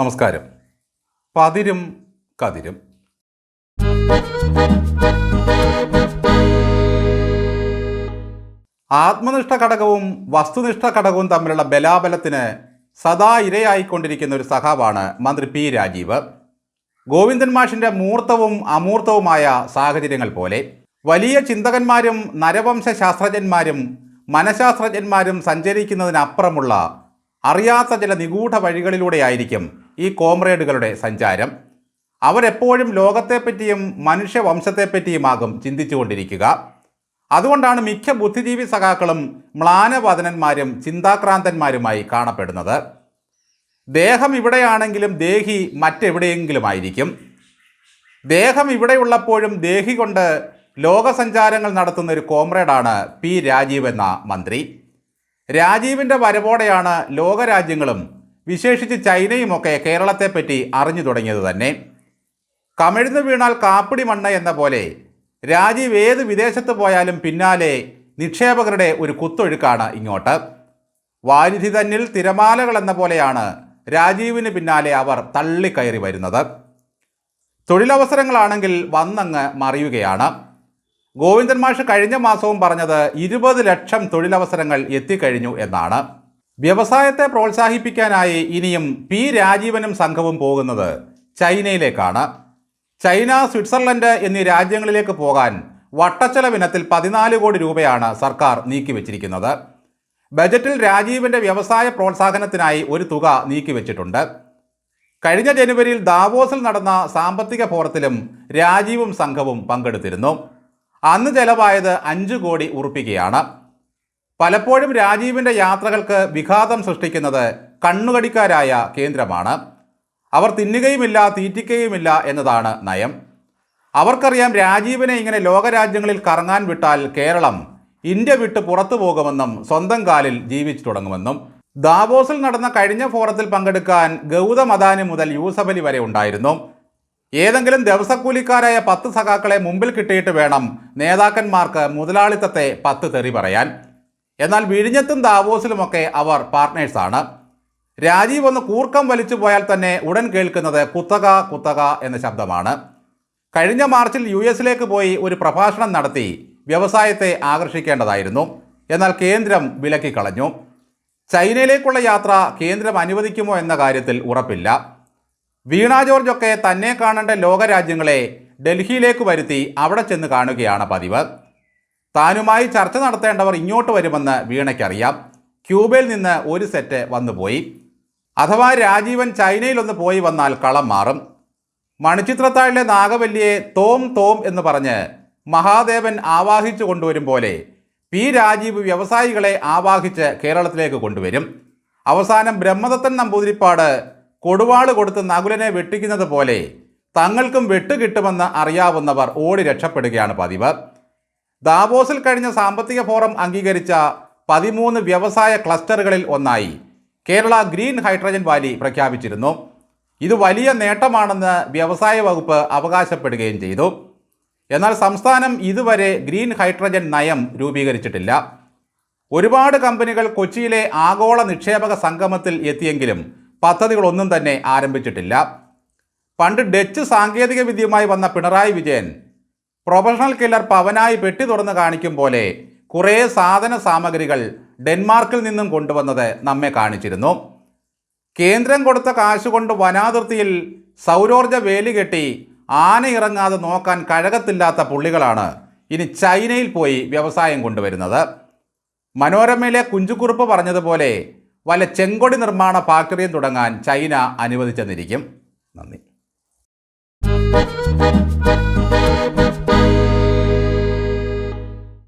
നമസ്കാരം. പതിരും കതിരും. ആത്മനിഷ്ഠ ഘടകവും വസ്തുനിഷ്ഠ ഘടകവും തമ്മിലുള്ള ബലാബലത്തിന് സദാ ഇരയായിക്കൊണ്ടിരിക്കുന്ന ഒരു സഖാവാണ് മന്ത്രി പി രാജീവ്. ഗോവിന്ദൻ മാഷിന്റെ മൂർത്തവും അമൂർത്തവുമായ സാഹചര്യങ്ങൾ പോലെ വലിയ ചിന്തകന്മാരും നരവംശ ശാസ്ത്രജ്ഞന്മാരും മനഃശാസ്ത്രജ്ഞന്മാരും സഞ്ചരിക്കുന്നതിനപ്പുറമുള്ള അറിയാത്ത ചില നിഗൂഢ വഴികളിലൂടെയായിരിക്കും ഈ കോമ്രേഡുകളുടെ സഞ്ചാരം. അവരെപ്പോഴും ലോകത്തെപ്പറ്റിയും മനുഷ്യവംശത്തെപ്പറ്റിയുമാകും ചിന്തിച്ചുകൊണ്ടിരിക്കുക. അതുകൊണ്ടാണ് മിക്ക ബുദ്ധിജീവി സഖാക്കളും മ്ലാനവദനന്മാരും ചിന്താക്രാന്തന്മാരുമായി കാണപ്പെടുന്നത്. ദേഹം ഇവിടെയാണെങ്കിലും ദേഹി മറ്റെവിടെയെങ്കിലുമായിരിക്കും. ദേഹം ഇവിടെയുള്ളപ്പോഴും ദേഹി കൊണ്ട് ലോകസഞ്ചാരങ്ങൾ നടത്തുന്ന ഒരു കോമ്രേഡാണ് പി രാജീവ് എന്ന മന്ത്രി. രാജീവിന്റെ വരവോടെയാണ് ലോകരാജ്യങ്ങളും വിശേഷിച്ച് ചൈനയുമൊക്കെ കേരളത്തെപ്പറ്റി അറിഞ്ഞു തുടങ്ങിയത് തന്നെ. കമിഴ്ന്നു വീണാൽ കാപ്പിടി മണ്ണ എന്ന പോലെ രാജീവ് ഏത് വിദേശത്ത് പോയാലും പിന്നാലെ നിക്ഷേപകരുടെ ഒരു കുത്തൊഴുക്കാണ് ഇങ്ങോട്ട്. വാരിധി തന്നിൽ തിരമാലകൾ എന്ന പോലെയാണ് രാജീവിന് പിന്നാലെ അവർ തള്ളിക്കയറി വരുന്നത്. തൊഴിലവസരങ്ങളാണെങ്കിൽ വന്നങ്ങ് മറിയുകയാണ്. ഗോവിന്ദൻ മാഷ് കഴിഞ്ഞ മാസവും പറഞ്ഞത് ഇരുപത് ലക്ഷം തൊഴിലവസരങ്ങൾ എത്തിക്കഴിഞ്ഞു എന്നാണ്. വ്യവസായത്തെ പ്രോത്സാഹിപ്പിക്കാനായി ഇനിയും പി രാജീവനും സംഘവും പോകുന്നത് ചൈനയിലേക്കാണ്. ചൈന സ്വിറ്റ്സർലൻഡ് എന്നീ രാജ്യങ്ങളിലേക്ക് പോകാൻ വട്ടച്ചെലവിനത്തിൽ പതിനാല് കോടി രൂപയാണ് സർക്കാർ നീക്കിവെച്ചിരിക്കുന്നത്. ബജറ്റിൽ രാജീവിന്റെ വ്യവസായ പ്രോത്സാഹനത്തിനായി ഒരു തുക നീക്കിവെച്ചിട്ടുണ്ട്. കഴിഞ്ഞ ജനുവരിയിൽ ദാവോസിൽ നടന്ന സാമ്പത്തിക ഫോറത്തിലും രാജീവും സംഘവും പങ്കെടുത്തിരുന്നു. അന്ന് ചെലവായത് അഞ്ച് കോടി ഉറുപ്പികയാണ്. പലപ്പോഴും രാജീവിന്റെ യാത്രകൾക്ക് വിഘാതം സൃഷ്ടിക്കുന്നത് കണ്ണുകടിക്കാരായ കേന്ദ്രമാണ്. അവർ തിന്നുകയുമില്ല തീറ്റിക്കുകയുമില്ല എന്നതാണ് നയം. അവർക്കറിയാം രാജീവിനെ ഇങ്ങനെ ലോകരാജ്യങ്ങളിൽ കറങ്ങാൻ വിട്ടാൽ കേരളം ഇന്ത്യ വിട്ട് പുറത്തു പോകുമെന്നും സ്വന്തം കാലിൽ ജീവിച്ചു തുടങ്ങുമെന്നും. ദാവോസിൽ നടന്ന കഴിഞ്ഞ ഫോറത്തിൽ പങ്കെടുക്കാൻ ഗൗതം അദാനി മുതൽ യൂസഫലി വരെ ഉണ്ടായിരുന്നു. ഏതെങ്കിലും ദിവസക്കൂലിക്കാരായ പത്ത് സഖാക്കളെ മുമ്പിൽ കിട്ടിയിട്ട് വേണം നേതാക്കന്മാർക്ക് മുതലാളിത്തത്തെ പത്ത് തെറി പറയാൻ. എന്നാൽ വിഴിഞ്ഞത്തും ദാവോസിലുമൊക്കെ അവർ പാർട്ട്നേഴ്സാണ് രാജീവ് ഒന്ന് കൂർക്കം വലിച്ചു പോയാൽ തന്നെ ഉടൻ കേൾക്കുന്നത് കുത്തക കുത്തക എന്ന ശബ്ദമാണ്. കഴിഞ്ഞ മാർച്ചിൽ യു എസിലേക്ക് പോയി ഒരു പ്രഭാഷണം നടത്തി വ്യവസായത്തെ ആകർഷിക്കേണ്ടതായിരുന്നു. എന്നാൽ കേന്ദ്രം വിലക്കിക്കളഞ്ഞു ചൈനയിലേക്കുള്ള യാത്ര കേന്ദ്രം അനുവദിക്കുമോ എന്ന കാര്യത്തിൽ ഉറപ്പില്ല. വീണ ജോർജൊക്കെ തന്നെ കാണേണ്ട ലോകരാജ്യങ്ങളെ ഡൽഹിയിലേക്ക് വരുത്തി അവിടെ ചെന്ന് കാണുകയാണ് പതിവ്. താനുമായി ചർച്ച നടത്തേണ്ടവർ ഇങ്ങോട്ട് വരുമെന്ന് വീണയ്ക്കറിയാം. ക്യൂബയിൽ നിന്ന് ഒരു സെറ്റ് വന്നുപോയി. അഥവാ രാജീവൻ ചൈനയിലൊന്ന് പോയി വന്നാൽ കളം മാറും. മണിച്ചിത്രത്താഴിലെ നാഗവല്ലിയെ തോം തോം എന്ന് പറഞ്ഞ് മഹാദേവൻ ആവാഹിച്ചു കൊണ്ടുവരും പോലെ പി രാജീവ് വ്യവസായികളെ ആവാഹിച്ച് കേരളത്തിലേക്ക് കൊണ്ടുവരും. അവസാനം ബ്രഹ്മദത്തൻ നമ്പൂതിരിപ്പാട് കൊടുവാൾ കൊടുത്ത് നകുലനെ വെട്ടിക്കുന്നത് പോലെ തങ്ങൾക്കും വെട്ട് കിട്ടുമെന്ന് അറിയാവുന്നവർ ഓടി രക്ഷപ്പെടുകയാണ് പതിവ്. ദാവോസിൽ കഴിഞ്ഞ സാമ്പത്തിക ഫോറം അംഗീകരിച്ച പതിമൂന്ന് വ്യവസായ ക്ലസ്റ്ററുകളിൽ ഒന്നായി കേരള ഗ്രീൻ ഹൈഡ്രജൻ വാലി പ്രഖ്യാപിച്ചിരുന്നു. ഇത് വലിയ നേട്ടമാണെന്ന് വ്യവസായ വകുപ്പ് അവകാശപ്പെടുകയും ചെയ്തു. എന്നാൽ സംസ്ഥാനം ഇതുവരെ ഗ്രീൻ ഹൈഡ്രജൻ നയം രൂപീകരിച്ചിട്ടില്ല. ഒരുപാട് കമ്പനികൾ കൊച്ചിയിലെ ആഗോള നിക്ഷേപക സംഗമത്തിൽ എത്തിയെങ്കിലും പദ്ധതികളൊന്നും തന്നെ ആരംഭിച്ചിട്ടില്ല. പണ്ട് ഡച്ച് സാങ്കേതിക വിദ്യയുമായി വന്ന പിണറായി വിജയൻ പ്രൊഫഷണൽ കില്ലർ പവനായി പെട്ടി തുറന്ന് കാണിക്കും പോലെ കുറേ സാധന സാമഗ്രികൾ ഡെൻമാർക്കിൽ നിന്നും കൊണ്ടുവന്നത് നമ്മെ കാണിച്ചിരുന്നു. കേന്ദ്രം കൊടുത്ത കാശുകൊണ്ട് വനാതിർത്തിയിൽ സൗരോർജ വേലി കെട്ടി ആന ഇറങ്ങാതെ നോക്കാൻ കഴകത്തില്ലാത്ത പുള്ളികളാണ് ഇനി ചൈനയിൽ പോയി വ്യവസായം കൊണ്ടുവരുന്നത്. മനോരമയിലെ കുഞ്ചുകുറുപ്പ് പറഞ്ഞതുപോലെ വല്ല ചെങ്കൊടി നിർമ്മാണ ഫാക്ടറിയും തുടങ്ങാൻ ചൈന അനുവദിച്ചെന്നിരിക്കും. നന്ദി.